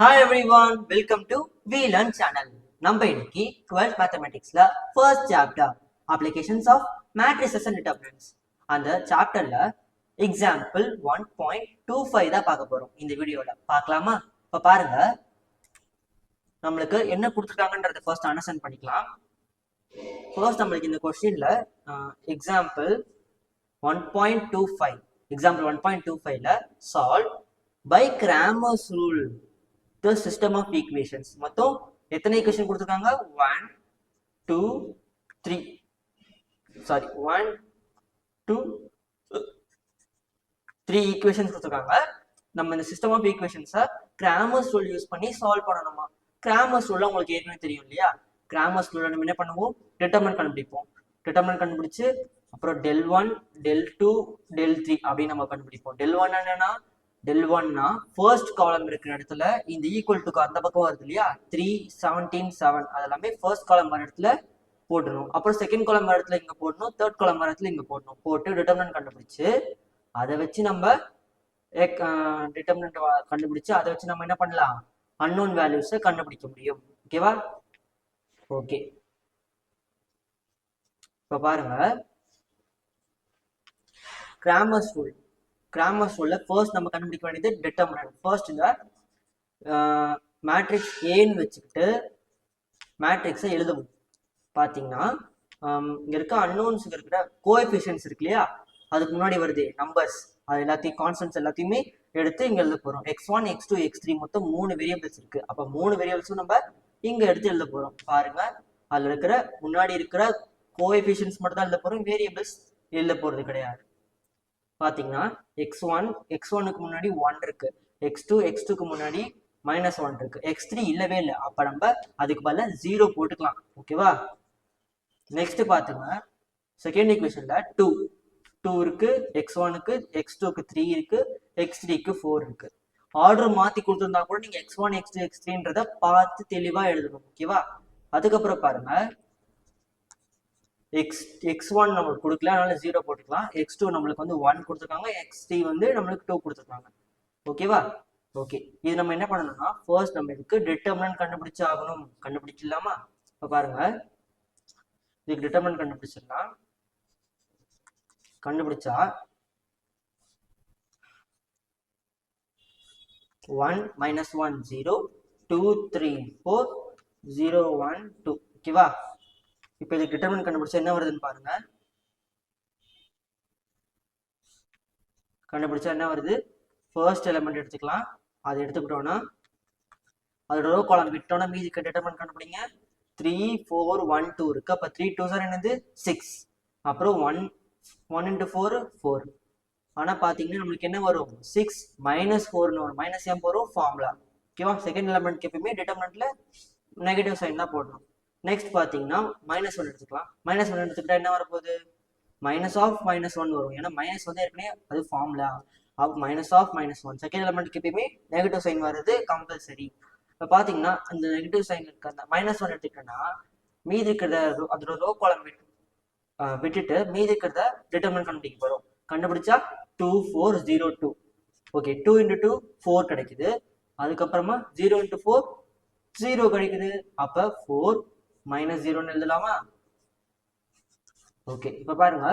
Hi everyone welcome to we learn channel நம்ம இன்னைக்கு 12th மேத்தமெட்டிக்ஸ்ல first chapter applications of matrices and determinants அந்த சாப்டர்ல example one point two five தான் பார்க்க போறோம் இந்த வீடியோல பார்க்கலாமா? இப்ப பாருங்க. நம்மளுக்கு என்ன கொடுத்துருக்காங்கன்றத ஃபர்ஸ்ட் அண்டர்ஸ்டாண்ட் பண்ணிக்கலாம். ஃபர்ஸ்ட் நம்மளுக்கு இந்த கொஸ்டின்ல example one point two five example one point two ஃபைவ்ல solve by Cramer's rule the system of equations மொத்தம் எத்தனை ஈக்குவேஷன் கொடுத்துருக்காங்க? One two three sorry one two three equations கொடுத்துருக்காங்க. நம்ம இந்த சிஸ்டம் ஆஃப் ஈக்குவேஷன்ஸை கிராமர்ஸ் ரூல் யூஸ் பண்ணி solve பண்ணணுமா? கிராமர்ஸ் ரூல் உங்களுக்கு ஏற்கனவே தெரியும் இல்லையா? கிராமர்ஸ் ரூல் நம்ம என்ன பண்ணுவோம்? டிட்டர்மெண்ட் கண்டுபிடிப்போம். டிட்டர்மெண்ட் கண்டுபிடிச்சு அப்புறம் delta one delta two delta three அப்படின்னு நம்ம கண்டுபிடிப்போம். டெல் ஒன் என்னன்னா டெல் ஒன்னா ஃபர்ஸ்ட் காலம் இருக்கிற இடத்துல இந்த ஈக்குவல் டுக்கு அந்த பக்கம் வருது இல்லையா? த்ரீ செவன்டீன் செவன் அதெல்லாமே ஃபர்ஸ்ட் காலம் வர இடத்துல போடணும் அப்புறம் செகண்ட் காலம் வர இடத்துல இங்கே போடணும். தேர்ட் காலம் வர இடத்துல இங்கே போடணும். போட்டு டிட்டர்மினன்ட் கண்டுபிடிச்சு அதை வச்சு நம்ம டிட்டர்மினன்ட் கண்டுபிடிச்சு அதை வச்சு நம்ம என்ன பண்ணலாம்? அன்னோன் வேல்யூஸை கண்டுபிடிக்க முடியும். ஓகேவா ஓகே இப்போ பாருங்க. கிராமர்ஸ் ரூல் கிராமர்ஸ் ரூல்ல ஃபர்ஸ்ட் நம்ம கண்டுபிடிக்க வேண்டியது டிட்டர்மினன்ட் ஃபர்ஸ்ட் இந்த மேட்ரிக்ஸ் ஏன்னு வச்சுக்கிட்டு மேட்ரிக்ஸை எழுதுவோம். பார்த்தீங்கன்னா இங்கே இருக்க அன்னோன்ஸ் இருக்கிற கோஎஃபிஷியன்ஸ் இருக்கு இல்லையா? அதுக்கு முன்னாடி வருது நம்பர்ஸ் அது எல்லாத்தையும் கான்ஸ்டன்ஸ் எல்லாத்தையுமே எடுத்து இங்கே எழுத போகிறோம் x one x two x three மொத்தம் மூணு வேரியபிள்ஸ் இருக்கு. அப்போ மூணு வேரியபிள்ஸும் நம்ம இங்கே எடுத்து எழுத போகிறோம் பாருங்க அதில் இருக்கிற முன்னாடி இருக்கிற கோஎஃபிஷியன்ஸ் மட்டும் தான் எழுத போகிறோம் வேரியபிள்ஸ் எழுத போகிறது கிடையாது. பார்த்தீங்கன்னா எக்ஸ் ஒன் எக்ஸ் ஒனுக்கு முன்னாடி ஒன் இருக்கு. எக்ஸ் டூ எக்ஸ் டூக்கு முன்னாடி மைனஸ் ஒன் இருக்கு. எக்ஸ் த்ரீ இல்லவே இல்லை. அப்போ நம்ம அதுக்கு பதிலாக ஜீரோ போட்டுக்கலாம். ஓகேவா நெக்ஸ்ட் பார்த்துங்க செகண்ட் ஈக்குவேஷன்ல டூ டூ இருக்கு எக்ஸ் ஒனுக்கு எக்ஸ் டூக்கு த்ரீ இருக்கு எக்ஸ் த்ரீக்கு ஃபோர் இருக்கு. ஆர்டர் மாத்தி கொடுத்துருந்தா கூட நீங்க x one x two x த்ரீன்றத பார்த்து தெளிவா எழுதணும். ஓகேவா அதுக்கப்புறம் பாருங்க. எக்ஸ் எக்ஸ் ஒன் நம்மளுக்கு கொடுக்கல. அதனால ஜீரோ போட்டுக்கலாம். எக்ஸ் டூ நம்மளுக்கு வந்து ஒன் கொடுத்துருக்காங்க. எக்ஸ் த்ரீ வந்து நம்மளுக்கு டூ கொடுத்துருக்காங்க. ஓகேவா ஓகே இது நம்ம என்ன பண்ணணும்னா ஃபர்ஸ்ட் நம்ம இதுக்கு டிட்டர்மினன்ட் கண்டுபிடிச்சு ஆகணும். கண்டுபிடிக்கலாமா இப்போ பாருங்க. இதுக்கு டிட்டர்மினன்ட் கண்டுபிடிச்சிடலாம் கண்டுபிடிச்சா one minus one zero two three four zero one two ஓகேவா இப்போ இது டிட்டர்மின் கண்டுபிடிச்சா என்ன வருதுன்னு பாருங்க. கண்டுபிடிச்சா என்ன வருது? ஃபர்ஸ்ட் எலமெண்ட் எடுத்துக்கலாம். அதை எடுத்துக்கிட்டோம்னா அதோட ரோ காலம் விட்டோம்னா மீதிக்கு டிட்டர்மெண்ட் கண்டுபிடிங்க. த்ரீ ஃபோர் ஒன் டூ இருக்கு. அப்போ த்ரீ டூ சார் என்னது? சிக்ஸ் அப்புறம் one one into four four ஆனால் பார்த்தீங்கன்னா நம்மளுக்கு என்ன வரும்? சிக்ஸ் மைனஸ் ஃபோர்னு வரும். மைனஸ் ஏன் போகிறோம் ஃபார்முலா ஓகேவா செகண்ட் எலமெண்ட் எப்பயுமே டிட்டர்மெண்ட்ல நெகட்டிவ் சைன் தான் போடணும். நெக்ஸ்ட் பார்த்தீங்கன்னா மைனஸ் ஒன் எடுத்துக்கலாம். மைனஸ் ஒன் எடுத்துக்கிட்டா என்ன வரப்போகுது? மைனஸ் ஆஃப் மைனஸ் ஒன் வரும். ஏன்னா மைனஸ் வந்து ஏற்கனவே அது formula of minus of minus one second எலிமெண்ட்க்கு எப்பயுமே நெகட்டிவ் சைன் வருது கம்பல்சரி இப்போ பார்த்தீங்கன்னா அந்த நெகட்டிவ் சைன் இருக்க அந்த மைனஸ் ஒன் எடுத்துக்கிட்டோன்னா மீதி இருக்கிறத அதோட ரோ கோலம் விட்டு விட்டுட்டு மீதி இருக்கிறத டிட்டர்மெண்ட் கண்டுபிடிக்க போகிறோம் கண்டுபிடிச்சா two four zero two okay two into two four கிடைக்குது. அதுக்கப்புறமா ஜீரோ இன்ட்டு ஃபோர் ஜீரோ கிடைக்குது. அப்போ ஃபோர் மைனஸ் ஜீரோன்னு எழுதலாமா? ஓகே இப்போ பாருங்க.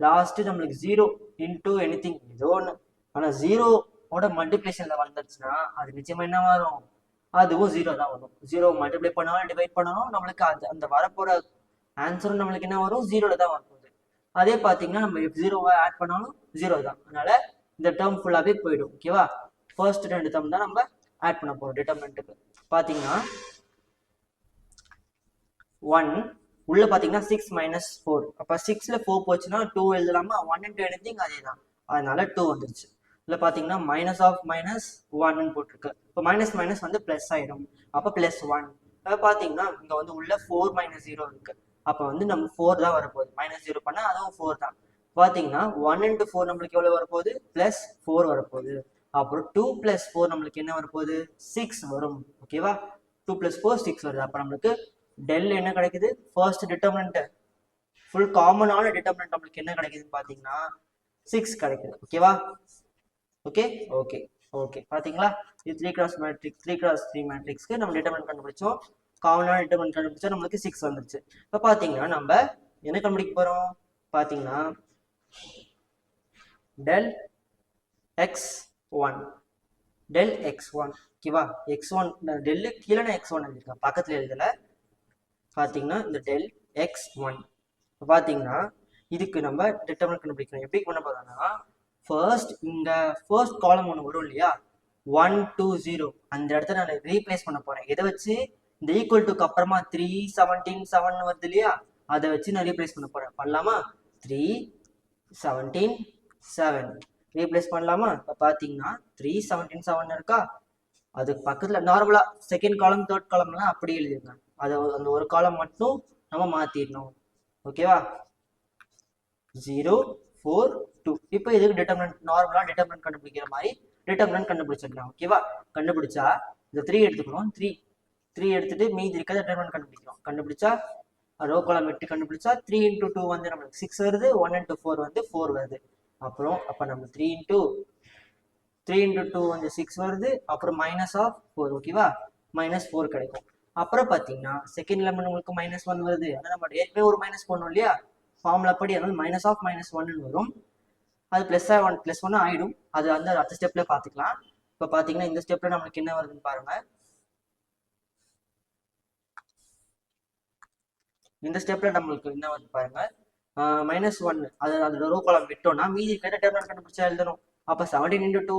லாஸ்ட் நம்மளுக்கு ஜீரோ இன்டூ எனி திங் ஏதோ ஒன்று ஆனால் ஜீரோவோட மல்டிப்ளேஷனில் வந்துருச்சுன்னா அது நிச்சயமா என்ன வரும்? அதுவும் ஜீரோ தான் வரும். ஜீரோ மல்டிப்ளை பண்ணாலும் டிவைட் பண்ணாலும் நம்மளுக்கு அது அந்த வரப்போற ஆன்சரும் நம்மளுக்கு என்ன வரும்? ஜீரோல தான் வரப்போகுது. அதே பார்த்தீங்கன்னா நம்ம ஜீரோவை ஆட் பண்ணாலும் ஜீரோ தான். அதனால இந்த டேர்ம் ஃபுல்லாகவே போயிடும் ஓகேவா ஃபர்ஸ்ட் ரெண்டு டேர்ம் தான் நம்ம ஆட் பண்ண போகிறோம் டிட்டர்மெண்ட்டுக்கு பார்த்தீங்கன்னா ஒன் உள்ள பாத்தீங்கன்னா சிக்ஸ் மைனஸ் ஃபோர் அப்ப சிக்ஸ்ல ஃபோர் போச்சுன்னா டூ எழுதலாமா? ஒன் இன்டூ எனிதிங் அதே தான் அதனால டூ வந்துருச்சு. இதுல பாத்தீங்கன்னா மைனஸ் ஆஃப் மைனஸ் ஒன்னு போட்டிருக்கு. இப்போ மைனஸ் மைனஸ் வந்து பிளஸ் ஆயிடும் அப்ப பிளஸ் ஒன் இப்போ பாத்தீங்கன்னா இங்க வந்து உள்ள ஃபோர் மைனஸ் ஜீரோ இருக்கு. அப்ப வந்து நம்ம ஃபோர் தான் வரப்போகுது. மைனஸ் ஜீரோ பண்ணா அதுவும் ஃபோர் தான். பாத்தீங்கன்னா ஒன் அண்ட் ஃபோர் நம்மளுக்கு எவ்வளவு வரப்போகுது? பிளஸ் ஃபோர் வரப்போகுது. அப்புறம் டூ பிளஸ் ஃபோர் நம்மளுக்கு என்ன வரப்போகுது? சிக்ஸ் வரும். ஓகேவா டூ பிளஸ் ஃபோர் சிக்ஸ் வருது. அப்ப நம்மளுக்கு டெல் என்ன கிடைக்குது? ஃபர்ஸ்ட் டிட்டர்மினன்ட் ஃபுல் காமனான டிட்டர்மினன்ட் நம்மளுக்கு என்ன கிடைக்குதுன்னு பார்த்தீங்கன்னா சிக்ஸ் கிடைக்குது. ஓகேவா ஓகே ஓகே ஓகே பார்த்தீங்களா இது three cross matrix three cross three மேட்ரிக்ஸ்க்கு நம்ம டிட்டர்மெண்ட் கண்டுபிடிச்சோம். காமனான டிட்டர்மெண்ட் கண்டுபிடிச்சா நம்மளுக்கு சிக்ஸ் வந்துருச்சு. இப்போ பார்த்தீங்கன்னா நம்ம என்ன கண்டுபிடிக்க போகிறோம் பார்த்தீங்கன்னா delta x one delta x one ஓகேவா எக்ஸ் ஒன் டெல்லு கீழே எக்ஸ் ஒன் எழுதியிருக்கேன். பக்கத்தில் எழுதலை. பார்த்தீங்கன்னா இந்த டெல் எக்ஸ் ஒன் பார்த்தீங்கன்னா இதுக்கு நம்ம டிட்டர்மெண்ட் கண்டுபிடிக்கணும். எப்படி பண்ண போறோம்னா ஃபர்ஸ்ட் இந்த ஃபர்ஸ்ட் காலம் ஒன்று வரும் இல்லையா? ஒன் டூ ஜீரோ அந்த இடத்துல நான் ரீப்ளேஸ் பண்ண போறேன். எதை வச்சு? இந்த ஈக்குவல் டுக்கு அப்புறமா த்ரீ செவன்டீன் செவன் வருது இல்லையா? அதை வச்சு நான் ரீப்ளேஸ் பண்ண போறேன். பண்ணலாமா? த்ரீ செவன்டீன் செவன் ரீப்ளேஸ் பண்ணலாமா? இப்போ பார்த்தீங்கன்னா த்ரீ செவன்டீன் செவன் இருக்கா? அதுக்கு பக்கத்தில் நார்மலாக செகண்ட் காலம் தேர்ட் காலம்லாம் அப்படி எழுதிருங்க. அதை அந்த ஒரு காலம் மட்டும் நம்ம மாற்றிடணும் ஓகேவா ஜீரோ ஃபோர் டூ இப்போ இதுக்கு டிட்டர்மினன்ட் நார்மலாக டிட்டர்மினன்ட் கண்டுபிடிக்கிற மாதிரி டிட்டர்மினன்ட் கண்டுபிடிச்சிடலாம். ஓகேவா கண்டுபிடிச்சா இந்த த்ரீ எடுத்துக்கணும். த்ரீ த்ரீ எடுத்துட்டு மீதி இருக்க டிட்டர்மினன்ட் கண்டுபிடிக்கணும் கண்டுபிடிச்சா ரோ காலம் எட்டு கண்டுபிடிச்சா த்ரீ இன்ட்டு டூ வந்து நம்மளுக்கு சிக்ஸ் வருது ஒன் இன்டூ ஃபோர் வந்து ஃபோர் வருது. அப்புறம் அப்போ நம்ம three into three into two வந்து சிக்ஸ் வருது அப்புறம் மைனஸ் ஆஃப் ஃபோர் ஓகேவா மைனஸ் ஃபோர் கிடைக்கும். அப்புறம் பார்த்தீங்கன்னா செகண்ட் லெமன் உங்களுக்கு மைனஸ் ஒன் வருது. ஆனால் நம்ம ஏற்கனவே ஒரு மைனஸ் பண்ணோம் இல்லையா? ஃபார்முலா படி அதனால் மைனஸ் ஆஃப் மைனஸ் ஒன்னு வரும். அது ப்ளஸ் ஒன் ப்ளஸ் ஒன் ஆகிடும் அது அந்த அடுத்த ஸ்டெப்பில் பார்த்துக்கலாம் இப்போ பார்த்தீங்கன்னா இந்த ஸ்டெப்பில் நம்மளுக்கு என்ன வருதுன்னு பாருங்கள் இந்த ஸ்டெப்பில் நம்மளுக்கு என்ன வருது பாருங்கள் மைனஸ் ஒன் அது அதோட ரோ காலம் விட்டோம்னா மீதி இருக்கிற டேப்லெட் கண்டுபிடிச்சா எழுதணும். அப்போ செவன்டீன் இன்ட்டு டூ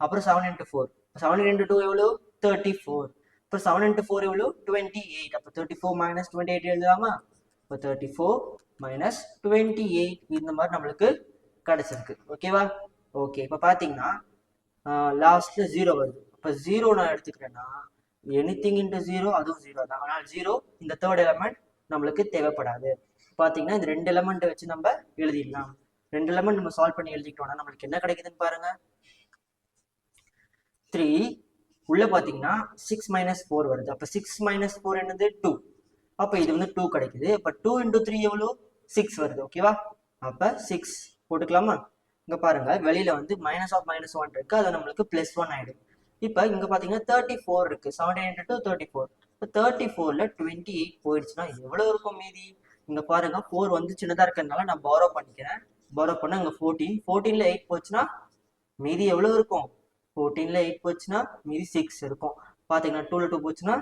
அப்புறம் seven into four seventeen into two எவ்வளோ தேர்ட்டி ஃபோர் இப்போ செவன் இன்ட்டு ஃபோர் எவ்வளோ டுவெண்ட்டி எயிட் அப்போ thirty four minus twenty eight எழுதலாமா இப்போ thirty four minus twenty eight இந்த மாதிரி நம்மளுக்கு கிடச்சிருக்கு. ஓகேவா ஓகே இப்போ பார்த்தீங்கன்னா லாஸ்ட்டில் ஜீரோ வருது. இப்போ ஜீரோ நான் எடுத்துக்கிறேன்னா எனி திங் இன்ட்டு ஜீரோ அதுவும் ஜீரோ தான். ஆனால் ஜீரோ இந்த தேர்ட் எலமெண்ட் நம்மளுக்கு தேவைப்படாது. பார்த்தீங்கன்னா இந்த ரெண்டு எலமெண்ட்டை வச்சு நம்ம எழுதிடலாம். ரெண்டு எலமெண்ட் நம்ம சால்வ் பண்ணி எழுதிக்கிட்டோம்னா நம்மளுக்கு என்ன கிடைக்குதுன்னு பாருங்க. த்ரீ உள்ள பார்த்தீங்கன்னா சிக்ஸ் மைனஸ் ஃபோர் வருது. அப்போ சிக்ஸ் மைனஸ் ஃபோர் என்னது டூ அப்போ இது வந்து டூ கிடைக்குது. இப்போ டூ இன்டூ த்ரீ எவ்வளோ சிக்ஸ் வருது. ஓகேவா அப்போ சிக்ஸ் போட்டுக்கலாமா? இங்கே பாருங்க. வெளியில வந்து மைனஸ் ஆஃப் மைனஸ் ஒன் இருக்கு. அது நம்மளுக்கு பிளஸ் ஒன் ஆயிடும். இப்போ இங்கே பார்த்தீங்கன்னா தேர்ட்டி ஃபோர் இருக்கு. Seventeen into two thirty four இப்போ தேர்ட்டி ஃபோரில் டுவெண்ட்டி எயிட் போயிடுச்சுன்னா எவ்வளோ இருக்கும் மீதி? இங்கே பாருங்க. ஃபோர் வந்து சின்னதாக இருக்கிறதுனால நான் பாரோ பண்ணிக்கிறேன். பாரோ பண்ண இங்கே ஃபோர்டீன் ஃபோர்டீனில் எயிட் போச்சுன்னா மீதி எவ்வளோ இருக்கும்? ஃபோர்டீனில் எயிட் போச்சுன்னா மீதி சிக்ஸ் இருக்கும். பார்த்தீங்கன்னா டூவில் டூ போச்சுன்னா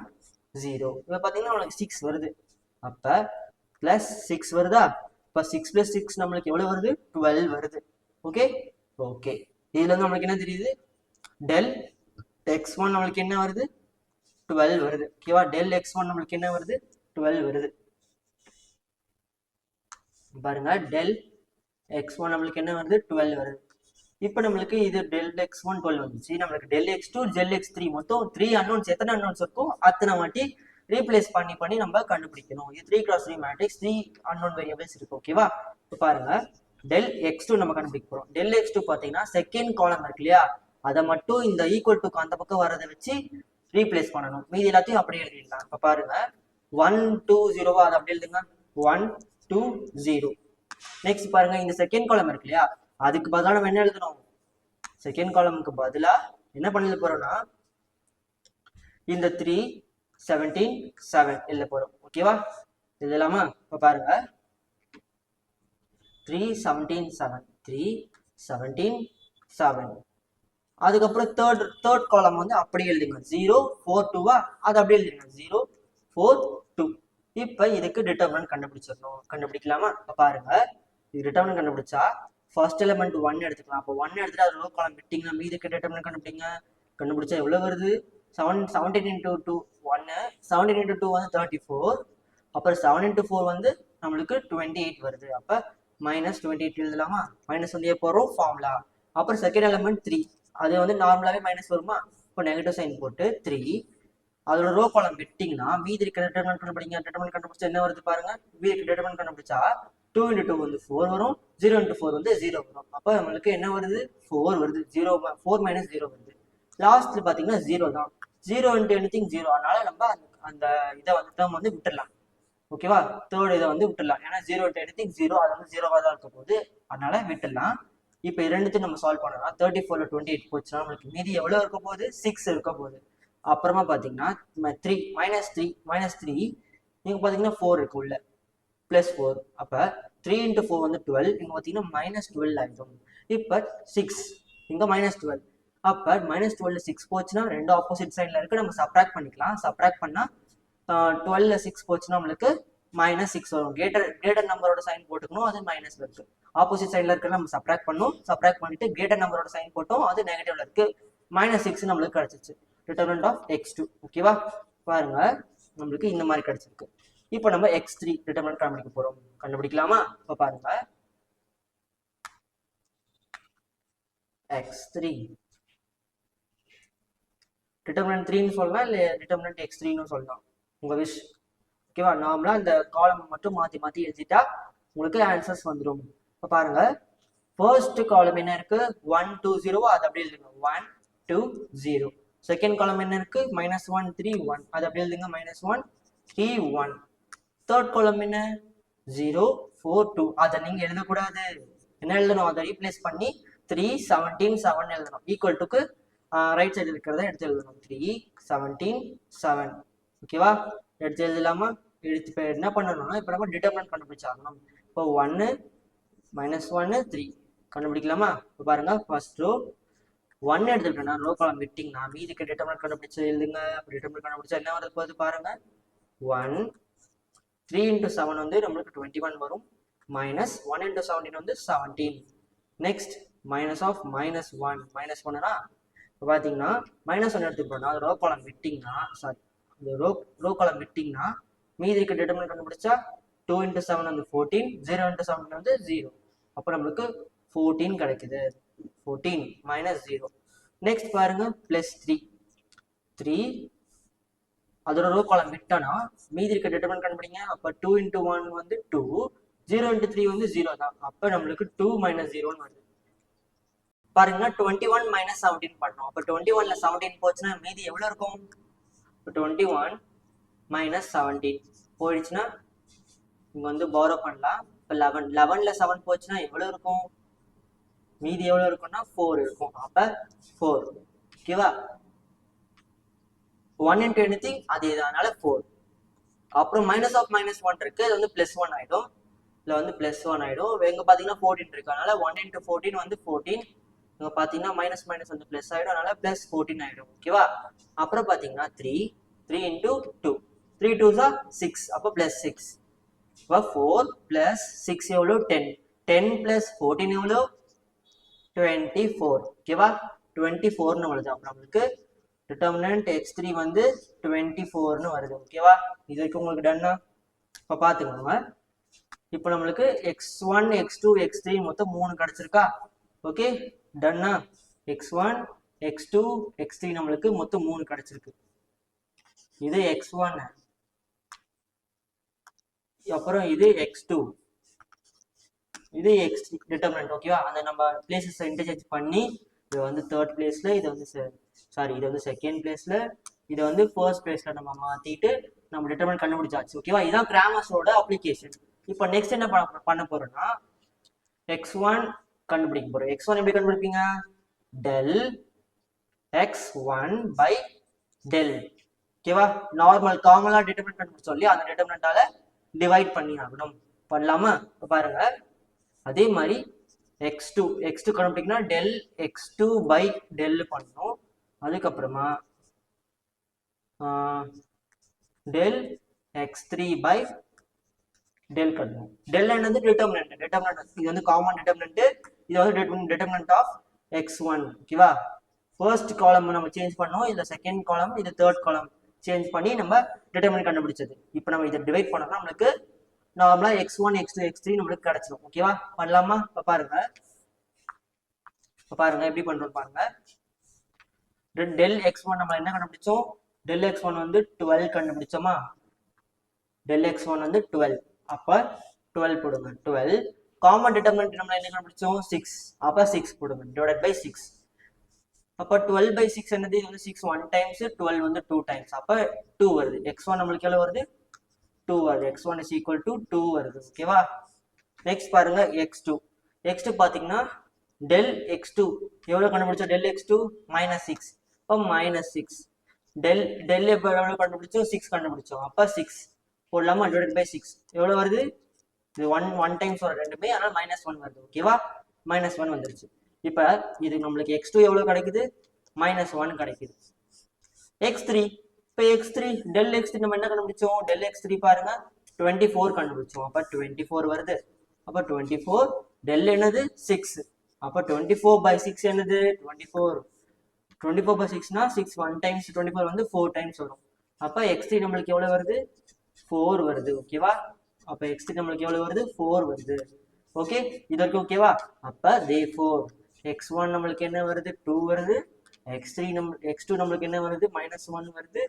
ஜீரோ இப்போ பார்த்தீங்கன்னா நம்மளுக்கு சிக்ஸ் வருது. அப்போ ப்ளஸ் சிக்ஸ் வருதா? இப்போ சிக்ஸ் ப்ளஸ் சிக்ஸ் நம்மளுக்கு எவ்வளோ வருது? டுவெல் வருது. ஓகே ஓகே இதுலேருந்து நம்மளுக்கு என்ன தெரியுது? டெல் எக்ஸ் ஒன் நம்மளுக்கு என்ன வருது? டுவெல் வருது. ஓகேவா டெல் எக்ஸ் ஒன் நம்மளுக்கு என்ன வருது? டுவெல் வருது. பாருங்க. டெல் எக்ஸ் ஒன் நம்மளுக்கு என்ன வருது? டுவெல் வருது. இப்போ நம்மளுக்கு இது டெல் எக்ஸ் ஒன் டுவெல் வந்துச்சு. நம்மளுக்கு del x two del x three மொத்தம் த்ரீ அன்னோன்ஸ் எத்தனை அன்னோன்ஸ் இருக்கும் அத்தனை வாட்டி ரீப்ளேஸ் பண்ணி பண்ணி நம்ம கண்டுபிடிக்கணும். இது three cross three matrix three unknown variables இருக்கு ஓகேவா இப்போ பாருங்க. டெல் எக்ஸ் டூ நம்ம கண்டுபிடிக்க போறோம். டெல் எக்ஸ் டூ பார்த்தீங்கன்னா செகண்ட் காலம் இருக்கு இல்லையா? அதை மட்டும் இந்த ஈக்குவல் டுக்கு அந்த பக்கம் வரதை வச்சு ரீப்ளேஸ் பண்ணணும். மீதி எல்லாத்தையும் அப்படியே எழுதிடலாம். இப்போ பாருங்க. ஒன் டூ ஜீரோவா அதை அப்படியே எழுதுங்க. ஒன் டூ ஜீரோ நெக்ஸ்ட் பாருங்க. இந்த செகண்ட் காலம் இருக்கு இல்லையா? அதுக்கு பதிலாக நம்ம என்ன எழுதணும்? செகண்ட் காலமுக்கு பதிலாக என்ன பண்ண போறோம்னா இந்த த்ரீ செவன்டீன் செவன் எழுத போறோம். ஓகேவா எழுதலாமா? இப்போ பாருங்க. Three seventeen seven three seventeen seven அதுக்கப்புறம் தேர்ட் தேர்ட் காலம் வந்து அப்படியே எழுதுங்க. ஜீரோ ஃபோர் டூவா அது அப்படியே எழுதுங்க. ஜீரோ ஃபோர் டூ இப்போ இதுக்கு டிட்டர்மினன்ட் கண்டுபிடிச்சிடணும். கண்டுபிடிக்கலாமா? இப்போ பாருங்க. இது டிட்டர்மினன்ட் கண்டுபிடிச்சா ஃபர்ஸ்ட் எலமெண்ட் ஒன் எடுத்துக்கலாம். அப்போ ஒன் எடுத்துட்டு அது ரோ காலம் விட்டிங்கன்னா மீதி டிட்டர்மினன்ட் கண்டுபிடிங்க. கண்டுபிடிச்சா எவ்வளோ வருது? செவன் செவன்டீன் இன்டூ டூ ஒன்று செவன்டீன் இன்டூ டூ வந்து தேர்ட்டி ஃபோர் அப்புறம் செவன் இன்டூ ஃபோர் வந்து நம்மளுக்கு டுவெண்ட்டி எயிட் வருது. அப்போ மைனஸ் டுவெண்ட்டி எயிட் எழுதலாமா? மைனஸ் வந்து போகிறோம் ஃபார்முலா அப்புறம் செகண்ட் எலமெண்ட் த்ரீ அது வந்து நார்மலாகவே மைனஸ் வருமா? இப்போ நெகட்டிவ் சைன் போட்டு த்ரீ அதோட ரோ காலம் விட்டிங்கன்னா மீதி இருக்க டெட்டர்மெண்ட் கண்டுபிடிங்க. டெட்டர்மெண்ட் கண்டுபிடிச்சா என்ன வருது பாருங்க? மீதி இருக்கிற கண்டுபிடிச்சா டூ இன்ட்டு டூ வந்து ஃபோர் வரும் ஜீரோ இன்ட்டு ஃபோர் வந்து ஜீரோ வரும். அப்போ நம்மளுக்கு என்ன வருது? ஃபோர் வருது. ஜீரோ ஃபோர் மைனஸ் ஜீரோ வருது. லாஸ்ட்ல பார்த்தீங்கன்னா ஜீரோ தான். ஜீரோ இன்ட்டு எனிதிங் ஜீரோ அதனால நம்ம அந்த அந்த இதை வந்து டேர்ம் வந்து விட்டுடலாம். ஓகேவா தேர்ட் இதை வந்து விட்டுடலாம். ஏன்னா ஜீரோ இன்ட்டு எனிதிங் ஜீரோ அது வந்து ஜீரோவாக தான் இருக்க போகுது அதனால விட்டுடலாம். இப்போ இரண்டுத்தையும் நம்ம சால்வ் பண்ணலாம். தேர்ட்டி ஃபோரில் டுவெண்ட்டி எயிட் போச்சுன்னா நம்மளுக்கு மீதி எவ்வளோ இருக்க போகுது? சிக்ஸ் இருக்க போகுது. அப்புறமா பார்த்தீங்கன்னா three minus three minus three நீங்கள் பார்த்தீங்கன்னா ஃபோர் இருக்கு உள்ள. ப்ளஸ் ஃபோர் அப்போ த்ரீ இன்ட்டு ஃபோர் வந்து டுவெல் இங்கே பார்த்தீங்கன்னா மைனஸ் டுவெல் ஆகிடும் இப்போ சிக்ஸ் இங்கே மைனஸ் டுவெல் அப்போ மைனஸ் டுவெல் சிக்ஸ் போச்சுன்னா ரெண்டு ஆப்போசிட் சைடில் இருக்கு. நம்ம சப்ராக்ட் பண்ணிக்கலாம். சப்ராக்ட் பண்ணால் டுவெல்ல சிக்ஸ் போச்சுன்னா நம்மளுக்கு மைனஸ் சிக்ஸ் வரும். கிரேட்டர் கிரேட்டர் நம்பரோட சைன் போட்டுக்கணும். அது மைனஸ் இருக்கு. ஆப்போசிட் சைடில் இருக்கிற நம்ம சப்ராக்ட் பண்ணோம். சப்ராக்ட் பண்ணிட்டு கிரேட்டர் நம்பரோட சைன் போட்டோம். அது நெகட்டிவ்ல இருக்கு. மைனஸ் சிக்ஸ் நம்மளுக்கு கிடைச்சிச்சு டிட்டர்மெண்ட் ஆஃப் எக்ஸ் டூ ஓகேவா பாருங்க. நம்மளுக்கு இந்த மாதிரி கிடைச்சிருக்கு. இப்போ நம்ம எக்ஸ் த்ரீ டிட்டர்மெண்ட் கண்டுபிடிக்க போறோம். கண்டுபிடிக்கலாமா? இப்போ பாருங்க. எக்ஸ் த்ரீ டிட்டர்மினன்ட் த்ரீன்னு சொல்லலாம் இல்லை டிட்டர்மினன்ட் எக்ஸ் த்ரீன்னு சொல்லலாம்? உங்க விஷ் ஓகேவா நார்மலா இந்த காலம் மட்டும் மாத்தி மாத்தி எழுதிட்டா உங்களுக்கு ஆன்சர்ஸ் வந்துடும் இப்போ பாருங்க. ஃபர்ஸ்ட் காலம் என்ன இருக்கு? ஒன் டூ ஜீரோ அது அப்படியே எழுதுங்க. One two zero second column என்ன இருக்கு? மைனஸ் ஒன் த்ரீ ஒன் அது அப்படியே எழுதுங்க. Minus one three one third column என்ன? ஜீரோ ஃபோர் டூ அதை நீங்க எழுதக்கூடாது. என்ன எழுதணும்? அதை ரீப்ளேஸ் பண்ணி த்ரீ செவன்டீன் செவன் எழுதணும். ஈக்குவல் டுக்கு ரைட் சைடு இருக்கிறத எடுத்து எழுதணும். த்ரீ செவன்டீன் செவன் ஓகேவா எடுத்து எழுதலாமா? எடுத்து இப்போ என்ன பண்ணணும்னா இப்போ நம்ம டிட்டர்மினன்ட் கண்டுபிடிச்சாகணும் இப்போ ஒன்று மைனஸ் ஒன்று த்ரீ கண்டுபிடிக்கலாமா? இப்போ பாருங்க ஃபர்ஸ்ட் ரோ ஒன் எடுத்துக்கிட்டோம்னா ரோ காலம் விட்டிங்கன்னா மீதிக்கு டிட்டர்மினன்ட் கண்டுபிடிச்சு எழுதுங்க. அப்படி டிட்டர்மினன்ட் கண்டுபிடிச்சா என்ன வருது போகுது பாருங்க? ஒன் த்ரீ இன்ட்டு செவன் வந்து நம்மளுக்கு டுவெண்ட்டி ஒன் வரும். மைனஸ் ஒன் இன்ட்டு செவன்டீன் வந்து seventeen next minus of minus one minus ஒன்னா இப்போ பார்த்தீங்கன்னா மைனஸ் ஒன் எடுத்துக்கிட்டோம்னா ரோ காலம் விட்டிங்கன்னா சாரி இந்த ரோ ரோ காலம் விட்டிங்கன்னா மீதி இருக்க டிட்டர்மினன்ட் கண்டுபிடிச்சா டூ இன்ட்டு செவன் வந்து ஃபோர்டீன் ஜீரோ இன்ட்டு செவன் வந்து ஜீரோ அப்போ நம்மளுக்கு ஃபோர்டீன் கிடைக்குது. ஃபோர்டீன் மைனஸ் ஜீரோ நெக்ஸ்ட் பாருங்க ப்ளஸ் த்ரீ த்ரீ அதோட ரோ காலம் விட்டோன்னா மீதி இருக்க டிட்டர்மெண்ட் கண்டுபிடிங்க. அப்போ டூ இன்ட்டு ஒன் வந்து டூ ஜீரோ இன்ட்டு த்ரீ வந்து ஜீரோ தான். அப்போ நம்மளுக்கு டூ மைனஸ் ஜீரோன்னு வருது. பாருங்கன்னா டுவெண்ட்டி ஒன் மைனஸ் செவன்டீன் பண்ணோம். அப்போ டுவெண்ட்டி ஒன்ல செவன்டீன் போச்சுன்னா மீதி எவ்வளோ இருக்கும்? இப்போ டுவெண்ட்டி ஒன் மைனஸ் செவன்டீன் போயிடுச்சுன்னா இங்கே வந்து பாரோ பண்ணலாம். இப்போ லெவன் லெவனில் செவன் போச்சுன்னா எவ்வளோ இருக்கும்? மீதி எவ்வளோ இருக்கும்னா ஃபோர் இருக்கும். அப்போ ஃபோர் ஓகேவா ஒன் இன்ட்டு எனி திங் அது இது அதனால ஃபோர் அப்புறம் மைனஸ் ஆஃப் மைனஸ் ஒன் இருக்கு அது வந்து ப்ளஸ் ஒன் ஆகிடும் இதில் வந்து ப்ளஸ் ஒன் ஆகிடும் இங்கே பார்த்தீங்கன்னா ஃபோர்டீன் இருக்கு அதனால ஒன் இன்ட்டு ஃபோர்டீன் வந்து ஃபோர்டீன் இங்கே பார்த்தீங்கன்னா மைனஸ் மைனஸ் வந்து ப்ளஸ் ஆகிடும் அதனால ப்ளஸ் ஃபோர்டீன் ஆகிடும் ஓகேவா அப்புறம் பார்த்தீங்கன்னா three three into two three two sir six அப்போ ப்ளஸ் சிக்ஸ் இப்போ ஃபோர் ப்ளஸ் சிக்ஸ் எவ்வளோ டென் டென் ப்ளஸ் ஃபோர்டீன் எவ்வளோ டுவெண்ட்டி ஃபோர் ஓகேவா டுவெண்ட்டி ஃபோர்னு வருது அப்புறம் நம்மளுக்கு டிட்டர்மினன்ட் எக்ஸ் த்ரீ வந்து டுவெண்ட்டி ஃபோர்னு வருது ஓகேவா இது வரைக்கும் உங்களுக்கு டன்னா இப்போ பார்த்துக்கோங்க இப்போ நம்மளுக்கு x one x two x three மொத்தம் மூணு கிடச்சிருக்கா? Okay டன்னா x one x two x three நம்மளுக்கு மொத்தம் மூணு கிடச்சிருக்கு. இது எக்ஸ் ஒன் அப்புறம் இது எக்ஸ் டூ இது எக்ஸ் டிட்டர்மினன்ட் ஓகேவா அந்த நம்ம பிளேசஸ் இன்டர்சேஞ்ச் பண்ணி இது வந்து தேர்ட் பிளேஸ்ல இது வந்து சாரி இது வந்து செகண்ட் பிளேஸ்ல இதை வந்து ஃபர்ஸ்ட் பிளேஸ்ல நம்ம மாத்திட்டு நம்ம டிட்டர்மினன்ட் கண்டுபிடிச்சாச்சு ஓகேவா இதான் கிராமஸோட அப்ளிகேஷன் இப்போ நெக்ஸ்ட் என்ன பண்ண பண்ண போறோம்னா எக்ஸ் ஒன் கண்டுபிடிக்க போறோம். எக்ஸ் ஒன் எப்படி கண்டுபிடிப்பீங்க? Del x one by del ஓகேவா நார்மல் காமனா டிட்டர்மினன்ட் கண்டுபிடிச்சோம் இல்லையா? அந்த டிட்டர்மினண்டால டிவைட் பண்ணி ஆகணும். பண்ணலாமா? இப்போ பாருங்க. அதே மாதிரி எக்ஸ் டூ எக்ஸ் டூ கண்டுபிடிக்கணும்னா del x two by del பண்ணணும். அதுக்கப்புறமா del x three by del கட்டணும். டெல் என்னது? டிட்டர்மினன்ட் டிட்டர்மினன்ட் இது வந்து காமன் டிட்டர்மினன்ட் இது வந்து டிட்டர்மினன்ட் ஆஃப் எக்ஸ் ஒன் ஓகேவா ஃபர்ஸ்ட் காலம் நம்ம சேஞ்ச் பண்ணோம். இந்த செகண்ட் காலம் இது தேர்ட் காலம் சேஞ்ச் பண்ணி நம்ம டிட்டர்மினன்ட் கண்டுபிடிச்சது. இப்போ நம்ம இதை டிவைட் பண்ணோம்னா நம்மளுக்கு நார்மலாக x one x two x three நம்மளுக்கு கிடச்சிடும் ஓகேவா பண்ணலாமா? இப்போ பாருங்க. இப்போ பாருங்க எப்படி பண்ணுறோம் பாருங்க. டெல் எக்ஸ் ஒன் நம்ம என்ன கண்டுபிடிச்சோம்? டெல் எக்ஸ் ஒன் வந்து டுவெல் கண்டுபிடிச்சோமா? டெல் எக்ஸ் ஒன் வந்து டுவெல் அப்போ டுவெல் போடுங்க. டுவெல் காமன் டிட்டர்மினன்ட் நம்ம என்ன கண்டுபிடிச்சோம்? சிக்ஸ் அப்போ சிக்ஸ் போடுங்க. டிவைட் பை சிக்ஸ் அப்போ டுவெல் பை சிக்ஸ் என்னது? இது வந்து சிக்ஸ் ஒன் டைம்ஸ் டுவெல் வந்து டூ டைம்ஸ் அப்போ டூ வருது. எக்ஸ் ஒன் நம்மளுக்கு எவ்வளோ வருது? டூ வருது. X one is equal to two வருது. ஓகேவா நெக்ஸ்ட் பாருங்க எக்ஸ் டூ எக்ஸ் டூ பார்த்தீங்கன்னா டெல் எக்ஸ் டூ எவ்வளோ கண்டுபிடிச்சோம்? Del x two minus six அப்போ மைனஸ் சிக்ஸ் டெல் டெல் எப்போ எவ்வளோ கண்டுபிடிச்சோம் சிக்ஸ் கண்டுபிடிச்சோம். அப்போ சிக்ஸ் போடலாமா? டிவைட் பை சிக்ஸ் எவ்வளோ வருது? இது ஒன் ஒன் டைம்ஸ் வரும் ரெண்டுமே அதனால் மைனஸ் ஒன் வருது. ஓகேவா மைனஸ் ஒன் வந்துருச்சு. இப்போ இது நம்மளுக்கு எக்ஸ் டூ எவ்வளோ கிடைக்குது? மைனஸ் ஒன் கிடைக்குது. எக்ஸ் த்ரீ இப்போ x three del x three நம்ம என்ன கண்டுபிடிச்சோம்? டெல் எக்ஸ் த்ரீ பாருங்க. டுவெண்ட்டி ஃபோர் கண்டுபிடிச்சோம். அப்போ டுவெண்ட்டி ஃபோர் வருது. அப்போ டுவெண்ட்டி ஃபோர் டெல் என்னது? சிக்ஸ் அப்போ டுவெண்ட்டி ஃபோர் பை சிக்ஸ் என்னது? Twenty four twenty four by சிக்ஸ்னா six one times twenty four வந்து ஃபோர் டைம்ஸ் வரும். அப்போ எக்ஸ் த்ரீ நம்மளுக்கு எவ்வளோ வருது? ஃபோர் வருது ஓகேவா அப்போ எக்ஸ் த்ரீ நம்மளுக்கு எவ்வளோ வருது? ஃபோர் வருது. ஓகே இது வரைக்கும் ஓகேவா அப்போ தே ஃபோர் எக்ஸ் ஒன் நம்மளுக்கு என்ன வருது? டூ வருது. எக்ஸ் த்ரீ நம்ம எக்ஸ் டூ நம்மளுக்கு என்ன வருது? மைனஸ் ஒன் வருது.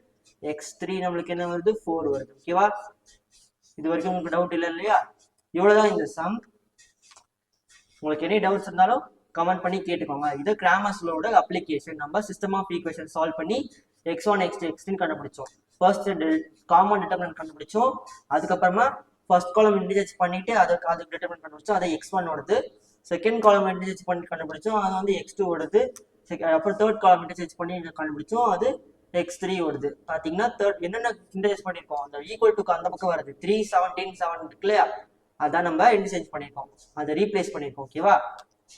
எக்ஸ் த்ரீ நம்மளுக்கு என்ன வருது? ஃபோர் வருது. ஓகேவா இது வரைக்கும் உங்களுக்கு டவுட் இல்லை இல்லையா? இவ்வளோதான் இந்த சம் உங்களுக்கு எனி டவுட்ஸ் இருந்தாலும் கமெண்ட் பண்ணி கேட்டுக்கோங்க. இது கிராமர்ஸ்லோட அப்ளிகேஷன் நம்ம சிஸ்டம் ஆஃப் ஈக்குவேஷன் சால்வ் பண்ணி எக்ஸ் ஒன் எக்ஸ் எக்ஸ்டின் கண்டுபிடிச்சோம். ஃபர்ஸ்ட் காமன் டிட்டர்மெண்ட் கண்டுபிடிச்சோம். அதுக்கப்புறமா ஃபர்ஸ்ட் காலம் இன்டிஜெஸ் பண்ணிட்டு அதுக்கு அதுக்கு டிட்டர்மெண்ட் கண்டுபிடிச்சோம். அதை எக்ஸ் ஒன் ஓடுது. செகண்ட் காலம் இன்டிஜெஸ் பண்ணி கண்டுபிடிச்சோம். அது வந்து எக்ஸ் டூ ஓடுது. அப்புறம் தேர்ட் காலம் இன்டிஜெஸ் பண்ணி கண்டுபிடிச்சோம். அது எக்ஸ் த்ரீ வருது பார்த்தீங்கன்னா தேர்ட் என்னென்ன இன்டர்ஜெக்ட் பண்ணியிருக்கோம் அந்த ஈக்குவல் டுக்கு அந்த பக்கம் வருது. த்ரீ செவன்டீன் செவன் இருக்கு இல்லையா அதான் நம்ம இன்டர்சேஞ்ச் பண்ணியிருக்கோம் அதை ரீப்ளேஸ் பண்ணியிருக்கோம் ஓகேவா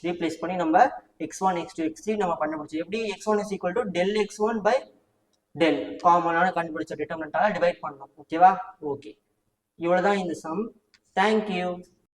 ரீப்ளேஸ் பண்ணி நம்ம x one x two x three நம்ம கண்டுபிடிச்சோம் எப்படி x one is equal to del x one by del காமனான கண்டுபிடிச்ச டிட்டர்மினண்டால டிவைட் பண்ணணும். ஓகேவா ஓகே இவ்வளோதான் இந்த சம் தேங்க்யூ